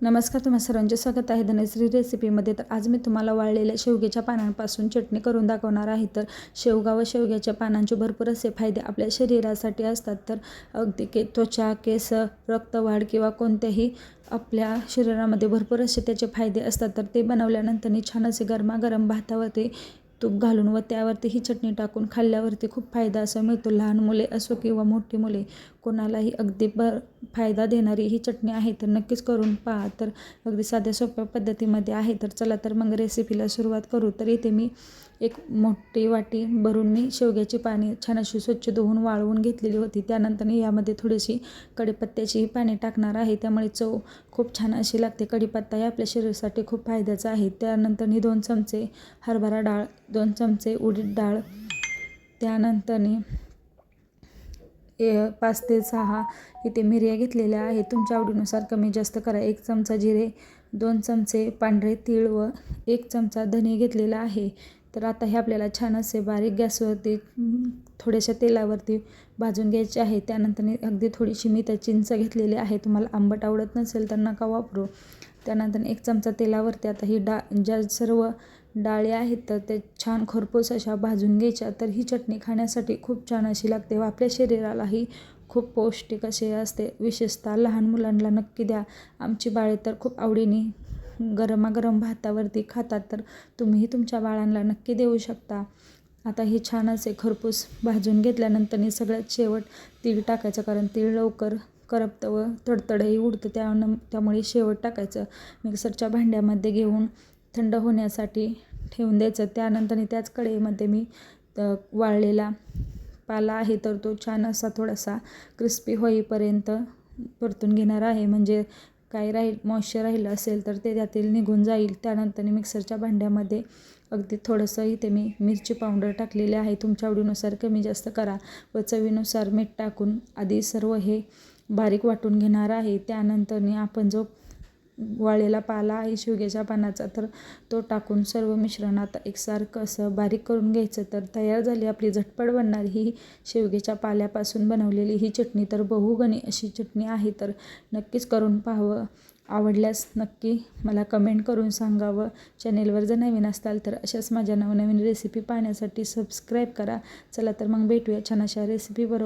नमस्कार तुम्हा सर्वांचे स्वागत आहे. धनश्री रेसिपीमध्ये तर आज मी तुम्हाला वाळलेल्या शेवग्याच्या पानांपासून चटणी करून दाखवणार आहे. तर शेवगा व शेवग्याच्या पानांचे भरपूर असे फायदे आपल्या शरीरासाठी असतात. तर अगदी के त्वचा केस रक्तवाढ किंवा कोणत्याही आपल्या शरीरामध्ये भरपूर असे त्याचे फायदे असतात. तर ते बनवल्यानंतर छान असे गरमागरम भातावरती तूप घालून व त्यावरती ही चटणी टाकून खाल्ल्यावरती खूप फायदा असा मिळतो. लहान मुले असो किंवा मोठी मुले कोणालाही अगदी बर फायदा देणारी ही चटणी आहे तर नक्कीच करून पहा. तर अगदी साध्या सोप्या पद्धतीमध्ये आहे तर चला तर मग रेसिपीला सुरुवात करू. तर इथे मी एक मोठी वाटी भरून मी शेवग्याची पाणी छान अशी स्वच्छ धुवून वाळवून घेतलेली होती. त्यानंतर यामध्ये थोडीशी कढीपत्त्याचीही पाणी टाकणार आहे. त्यामुळे चव खूप छान अशी लागते. कडीपत्ता हे आपल्या शरीरासाठी खूप फायद्याचा आहे. त्यानंतर दोन चमचे हरभरा डाळ दोन चमचे उडीद डाळ त्यानंतर ए पाच ते सहा इथे मिरया घेतलेल्या आहेत. तुमच्या आवडीनुसार कमी जास्त करा. एक चमचा जिरे दोन चमचे पांढरे तीळ व एक चमचा धने घेतलेला आहे. तर आता हे आपल्याला छान असे बारीक गॅसवरती थोड्याशा तेलावरती भाजून घ्यायचे आहे. त्यानंतर अगदी थोडीशी मी त्या चिंच घेतलेली आहे. तुम्हाला आंबट आवडत नसेल तर नका वापरू. त्यानंतर एक चमचा तेलावरती आता ही डा ज्या सर्व डाळी आहेत तर ते छान खरपूस अशा भाजून घ्यायच्या. तर ही चटणी खाण्यासाठी खूप छान अशी लागते व आपल्या शरीरालाही खूप पौष्टिक असे असते. विशेषतः लहान मुलांना नक्की द्या. आमची बाळे तर खूप आवडीने गरमागरम भातावरती खातात तर तुम्हीही तुमच्या बाळांना नक्की देऊ शकता. आता हे छान असे खरपूस भाजून घेतल्यानंतर सगळ्यात शेवट तीळ टाकायचं कारण तीळ लवकर करपतं व तडतडही उडतं. त्या त्यामुळे शेवट टाकायचं. मिक्सरच्या भांड्यामध्ये घेऊन थंड होण्यासाठी ठेवून द्यायचं. त्यानंतर त्याच कढईमध्ये मी वाळलेला पाला आहे तर तो छान असा थोडासा क्रिस्पी होईपर्यंत परतून घेणार आहे. म्हणजे काय राहील मॉइश्चर राहिलं असेल तर ते त्यातील निघून जाईल. त्यानंतर मिक्सरच्या भांड्यामध्ये अगदी थोडंसं इथे मी मिरची पावडर टाकलेले आहे. तुमच्या आवडीनुसार कमी जास्त करा व चवीनुसार मीठ टाकून आधी सर्व हे बारीक वाटून घेणार आहे. त्यानंतर आपण जो वाळलेला पाला आहे शेवग्याच्या पानाचा तर तो टाकून सर्व मिश्रण आता एकसारखं असं बारीक करून घ्यायचं. तर तयार झाली आपली झटपट बनणारी ही शेवग्याच्या पाल्यापासून बनवलेली ही चटणी तर बहुगणी अशी चटणी आहे. तर नक्कीच करून पाहावं. आवडल्यास नक्की मला कमेंट करून सांगावं. चॅनेलवर जर नवीन असताल तर अशाच माझ्या नवनवीन रेसिपी पाहण्यासाठी सबस्क्राईब करा. चला तर मग भेटूया छान अशा रेसिपी बरोबर.